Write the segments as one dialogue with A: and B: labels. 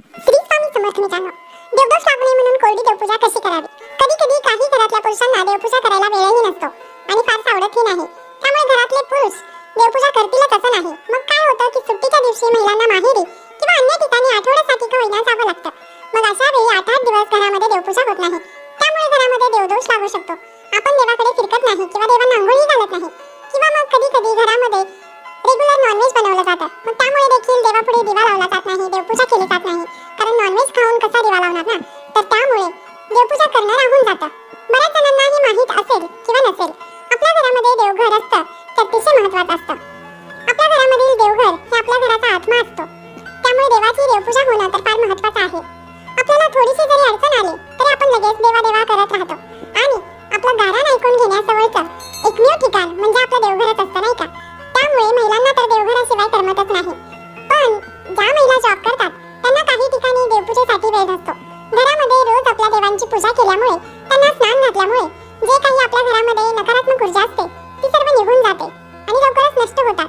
A: श्री स्वामी समर्थ मित्रांनो देवदोष लागू नये म्हणून कोरडी देवपूजा कशी करावी? कधी कधी काही घरातल्या पुरुषांना देवपूजा करायला वेळही नसतो आणि फारसा आवडतही नाही. त्यामुळे घरातले पुरुष देवपूजा करतीलच असं नाही. मग काय होतं की सुट्टीच्या दिवशी महिलांना माहेरी किंवा अन्य ठिकाणी आठवड्यासाठी का होईना जावं लागतं. मग अशा वेळी आठ आठ दिवस घरामध्ये देवपूजा होत नाही. त्यामुळे घरामध्ये देवदोष लागू शकतो. आपण देवाकडे फिरकत नाही किंवा देवांना आंघोळी घालत नाही. घरामध्ये देवघर असतं ते अतिशय महत्वाचं असतं. आपल्या घरामधील देवघर हे आपल्या घराचा आत्मा असतो. त्यामुळे देवाची देवपूजा होणं तर फार महत्वाचं आहे. आपल्याला थोडीशी जरी अडचण आली तरी आपण लगेच देवा देवा करत राहतो. आणि आपलं गाणं ऐकून घेण्याजवळचं एकमेव ठिकाण म्हणजे आपलं देवघरच असतं नाही का? त्यामुळे महिलांना तर देवघराशिवाय करमतच नाही. पण ज्या महिला जॉब करतात त्यांना काही ठिकाणी देवपूजेसाठी वेळ नसतो. घरामध्ये रोज आपल्या देवांची पूजा केल्यामुळे त्यांना स्नान घातल्यामुळे जे काही आपल्या घरामध्ये नकारात्मक ऊर्जा असते निघून जाते आणि लवकरच नष्ट होतात.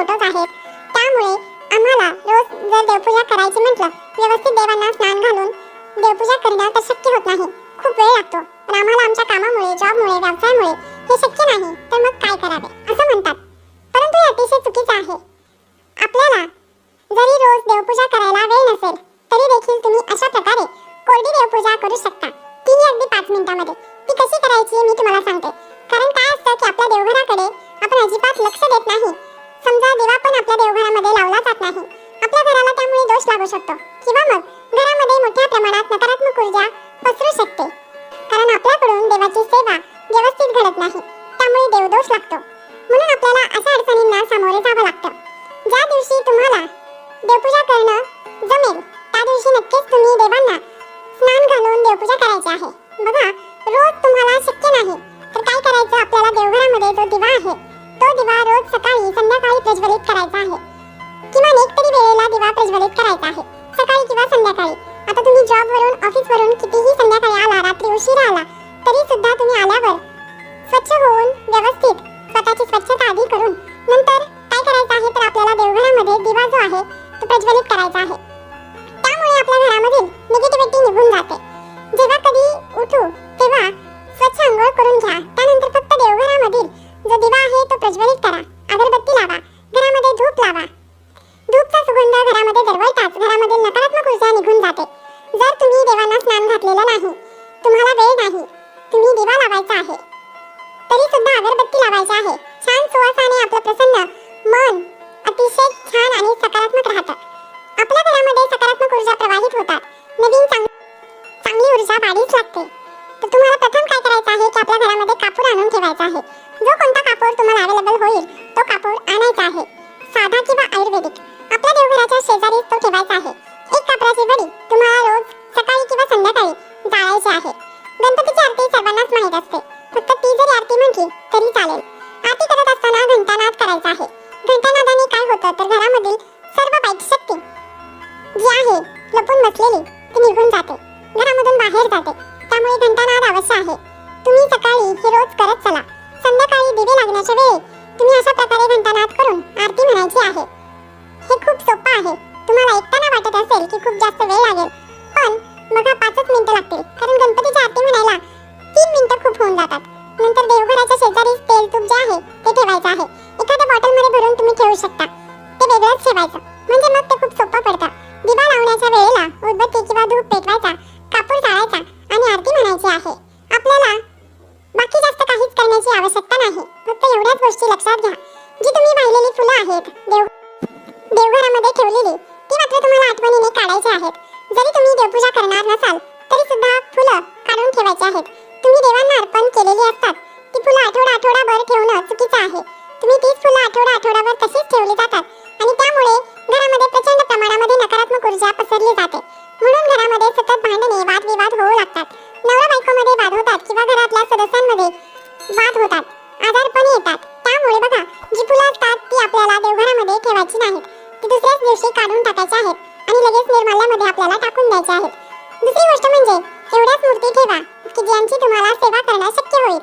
A: फोटोज आहेत. त्यामुळे आम्हाला रोज जर देवपूजा करायची म्हटलं व्यवस्थित देवांना स्नान घालून देवपूजा करणं तर शक्य होत नाही. खूप वेळ लागतो. पण आम्हाला आमच्या कामामुळे जॉबमुळे व्यवसायामुळे हे शक्य नाही तर मग काय करावे? असं म्हणतात. परंतु हे अतिशय चुकीचं आहे. आपल्याला जरी रोज देवपूजा करायला वेळ नसेल तरी देखील तुम्ही अशा प्रकारे कोरडी देवपूजा करू शकता. तीही अगदी पाच मिनिटांमध्ये. ती कशी करायची मी तुम्हाला सांगते. निघून जाते. जेव्हा कधी उठू तेव्हा स्वच्छ आंघोळ करून घ्या. त्यानंतर फक्त देवघरामधील जो दिवा आहे तो प्रज्वलित करा. अगरबत्ती लावा. घरामध्ये धूप लावा. धूपचा सुगंध घरामध्ये दरवळताच घरामधील नकारात्मक ऊर्जा निघून जाते. जर तुम्ही देवांना स्नान घातलेलं नाही तुम्हाला वेळ नाही तुम्ही दिवा लावायचा आहे. तरी सुद्धा अगरबत्ती लावायची आहे. छान सुवासाने आपलं प्रसन्न मन अतिशय छान आणि सकारात्मक राहतं. आपल्या घरामध्ये सकारात्मक ऊर्जा प्रवाहित होतात. नवीन चांगलं ही ऊर्जा वाढीस लागते. तर तुम्हाला प्रथम काय करायचं आहे की आपल्या घरामध्ये कापूर आणून ठेवायचा आहे. जो कोणता कापूर तुम्हाला अवेलेबल होईल तो कापूर आणायचा आहे. साधा किंवा आयुर्वेदिक. आपल्या देवघराच्या शेजारी तो ठेवायचा आहे. एक कापराची वडी तुम्हाला रोज सकाळी किंवा संध्याकाळी जाळायची आहे. गणपतीची आरती सर्वांनाच माहीत असते. फक्त ती जरी आरती म्हटली तरी चालेल. आरती करत असताना घंटानाद करायचा आहे. घंटानादाने काय होतं तर घरामधील सर्व वाईट शक्ती जी आहे लपून बसलेली ती निघून जाते. घरामधून बाहेर जाते. त्यामुळे घंटानाद अवश्य आहे. तुम्ही सकाळी हे रोज करत चला. संध्याकाळी दिवे लागण्याच्या वेळी तुम्ही अशा प्रकारे घंटानाद करून आरती म्हणायची आहे. हे खूप सोपं आहे. तुम्हाला एकट्याना वाटत असेल की खूप जास्त वेळ लागेल. पण बघा पाचच मिनिटं लागतील. कारण गणपतीची आरती म्हणायला तीन मिनिटं खूप होऊन जातात. नंतर देवघराच्या शेजारी तेल तूप जे आहे ते ठेवायचं आहे. एखाद्या बॉटलमध्ये भरून तुम्ही ठेवू शकता. ते वेगळंच ठेवायचं. म्हणजे मग ते खूप सोपं पडतं. दिवा लावण्याच्या वेळेला उदबत्ती किंवा धूप पेटवायचा करायचा आणि आरती म्हणायची आहे. आपल्याला बाकी जास्त काहीच करण्याची आवश्यकता नाही. फक्त एवढ्याच गोष्टी लक्षात घ्या. जी तुम्ही वाहिलेली फुलं आहेत देव देवघरामध्ये ठेवलेली ती मात्र तुम्हाला आठवणीने काढायची आहेत. जरी तुम्ही देवपूजा करणार नसाल तरी सुद्धा फुलं काढून ठेवायची आहेत. तुम्ही देवांना अर्पण केलेली असतात. ती फुलं आठवडा आठवडाभर ठेवणं चुकीचं आहे. तुम्ही तीच फुलं आठवडा आठवडाभर तशीच ठेवली जातात. आणि त्यामुळे घरामध्ये प्रचंड प्रमाणामध्ये नकारात्मक ऊर्जा पसरते. ज्यांची सेवा करणं शक्य होईल.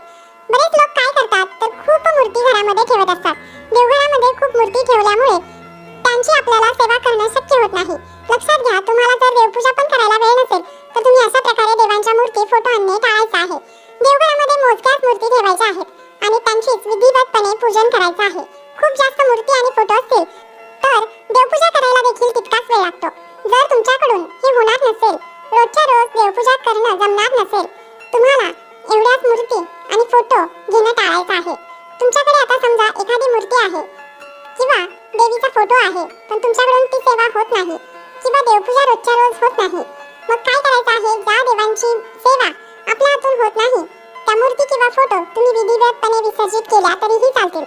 A: बरेच लोक काय करतात तर खूप मूर्ती घरामध्ये ठेवत असतात. देवघरामध्ये खूप मूर्ती ठेवल्यामुळे त्यांची आपल्याला सेवा करणं शक्य होत नाही. लक्षात घ्या तुम्हाला जर देवपूजा पण करायला वेळ नसेल तर तुम्ही अशा प्रकारे देवांच्या मूर्ती फोटो आणणे टाळायचं आहे. देवघरामध्ये मोजक्याच मूर्ती ठेवायच्या आहेत आणि त्यांचीच विधिवतपणे पूजन करायचं आहे. खूप जास्त मूर्ती आणि फोटो असतील तर देवपूजा करायला देखील तितकाच वेळ लागतो. जर तुमच्याकडून हे होणार नसेल रोजच्या रोज देवपूजा करणं जमणार नसेल तुम्हाला एवढ्याच मूर्ती आणि फोटो घेणं टाळायचं आहे. तुमच्याकडे आता समजा एखादी मूर्ती आहे किंवा देवीचा फोटो आहे पण तुमच्याकडून ती सेवा होत नाही किंवा देवपूजा रोजच्या रोज होत नाही मग काय करायचं आहे? ज्या देवांची सेवा आपल्या हातून होत नाही त्या मूर्ती किंवा फोटो तुम्ही विधिवतपणे विसर्जित केल्या तरीही चालतील.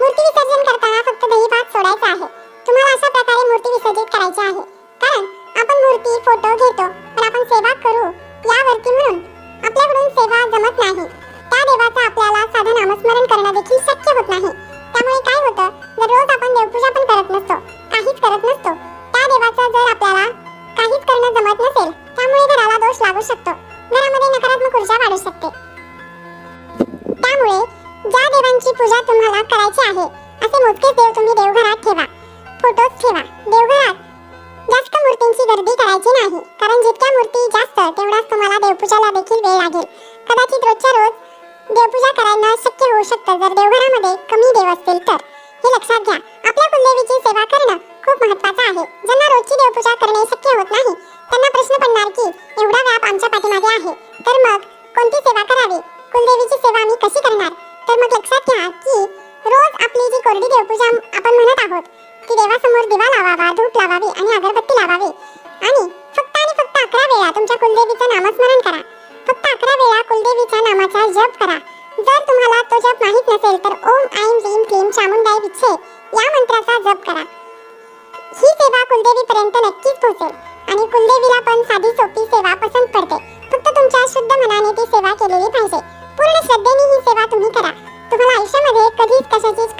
A: मूर्ती विसर्जन करताना फक्त दही भात सोडायचा आहे. तुम्हाला अशा प्रकारे मूर्ती विसर्जित करायची आहे. कारण आपण मूर्ती फोटो घेतो पण आपण सेवा करू यावरती म्हणून आपल्याकडून सेवा जमत नाही. त्या देवाचा आपल्याला साधं नामस्मरण करणं देखील शक्य होत नाही. त्यामुळे काय होतं जर रोज आपण देवपूजा पण करत नसतो काहीच करत नसतो. त्या देवाचं जर आपल्याला काहीच करणं जमत नसेल त्यामुळे घराला दोष लागू शकतो. घरामध्ये नकारात्मक ऊर्जा वाढू शकते. त्यामुळे ज्या देवांची पूजा तुम्हाला करायची आहे असे मोजकेच देव तुम्ही देवघरात ठेवा. फोटोज ठेवा. देवघरात मूर्तींची गर्दी करायची नाही. कारण जितक्या मूर्ती जास्त तेवढाच तुम्हाला देवपूजाला देखील वेळ लागेल. कदाचित रोजच्या रोज देवपूजा करायला शक्य होऊ शकतं. जर देवघरामध्ये कमी देव असतील तर. हे लक्षात घ्या. आपल्या कुलदेवीची सेवा करणं खूप महत्त्वाचं आहे. ज्यांना रोजची देवपूजा करणे शक्य होत नाही त्यांना प्रश्न पडणार की एवढा व्याप आमच्या पाठीमागे आहे. वेळा कुलदेवीच्या नामाचा जप करा. जर तुम्हाला तो जप माहीत नसेल तर ओम ऐम ह्रीम क्लीम चामुंडाई विच्छे या मंत्राचा जप करा. ही सेवा कुलदेवीपर्यंत नक्कीच पोहोचेल आणि कुलदेवीला पण साधी सोपी सेवा पसंत पडते. फक्त तुमच्या शुद्ध मनाने ती सेवा केलेली पाहिजे. पूर्ण श्रद्धेने ही सेवा तुम्ही करा. तुम्हाला आयुष्यामध्ये कधीच कशाचीच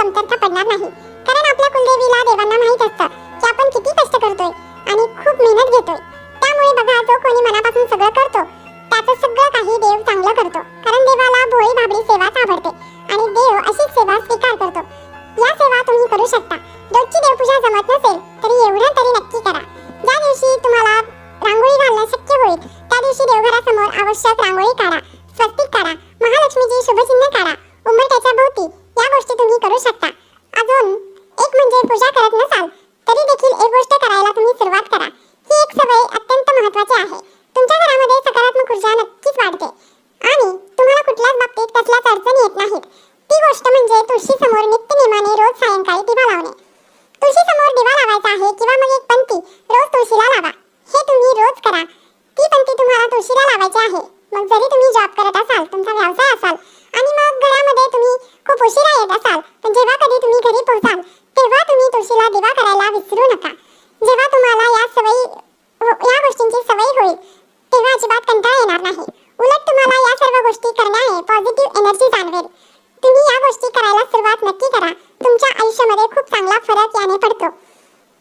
A: नक्कीच आणि तुम्हाला कुठल्याच बाबतीत कसल्याच अडचणी येत नाहीत. ती गोष्ट म्हणजे तुळशी समोर नित्यनियमाने रोज सायंकाळी दिवा लावणे. तुळशी समोर दिवा लावायचा आहे किंवा मग एक पंक्ती रोज तुळशीला लावा. हे तुम्ही रोज करा. ती पंक्ती तुम्हाला तुळशीला लावायची आहे. मग जरी तुम्ही जॉब करत असाल तुमचा व्यवसाय असाल आणि मग घरामध्ये तुम्ही खूप उशिरा येत असाल पण जेव्हा कधी तुम्ही घरी पोहोचाल तेव्हा तुम्ही तुळशीला दिवा करायला विसरू नका. जेव्हा तुम्हाला या सवयी या गोष्टींची सवय होईल तेव्हा अजिबात कंटाळा येणार नाही उलट तुम्हाला या सर्व गोष्टी करण्याने पॉझिटिव्ह एनर्जी जाणवेल. तुम्ही या गोष्टी करायला सुरुवात नक्की करा. तुमच्या आयुष्यामध्ये खूप चांगला फरक याने पडतो.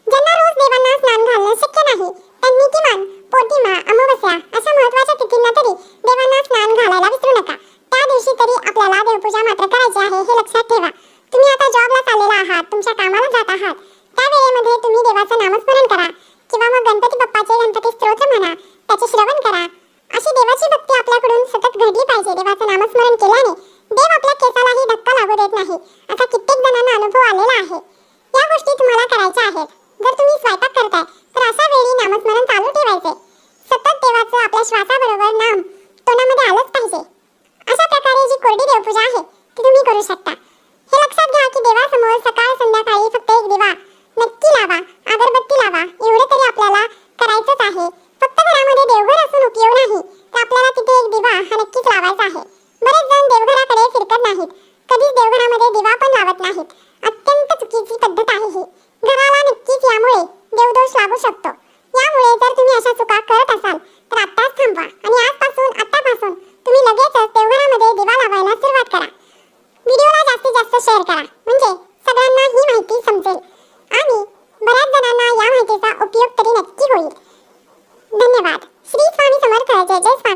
A: ज्यांना रोज देवांना स्नान घालणं शक्य नाही त्यांनी किमान पौर्णिमा अमावस्या अशा महत्त्वाच्या तिथींना तरी देवांना स्नान घालायला विसरू नका त्या दिवशी तरी आपल्याला देवपूजा मात्र करायची आहे हे लक्षात ठेवा तुम्ही आता जॉबला चाललेला आहात तुमच्या कामाला जात आहात त्या वेळेमध्ये तुम्ही देवाचं नामस्मरण करा किंवा मग गणपती बाप्पाचे गणपती स्तोत्र म्हणा त्याचे श्रवण करा अशी देवाची भक्ती आपल्याकडून सतत घडली पाहिजे देवाचं नामस्मरण केल्याने देव आपल्या केसालाही धक्का लागू देत नाही असा कित्येक जणांना अनुभव आलेला आहे या गोष्टी तुम्हाला करायच्या आहेत जर तुम्ही स्वयंपाक करताय तर अशा वेळी नामस्मरण चालू ठेवायचे सतत देवाचं आपल्या श्वासाबरोबर नाम तोंडामध्ये आलंच पाहिजे अशा प्रकारे जी कोरडी देवपूजा आहे ती तुम्ही करू शकता हे लक्षात घ्या की देवासमोर सकाळ संध्याकाळी फक्त एक दिवा नक्की लावा अगरबत्ती लावा एवढे तरी करत नाहीत अत्यंत चुकीची पद्धत आहे ही घराला नक्कीच यामुळे देवदोष लागू शकतो. यामुळे जर तुम्ही अशा चुका करत असाल तर आत्ताच थांबवा आणि आजपासून आत्तापासून तुम्ही लगेचच देवघरामध्ये दिवा लावायला सुरुवात करा. व्हिडिओला जास्तीत जास्त शेअर करा.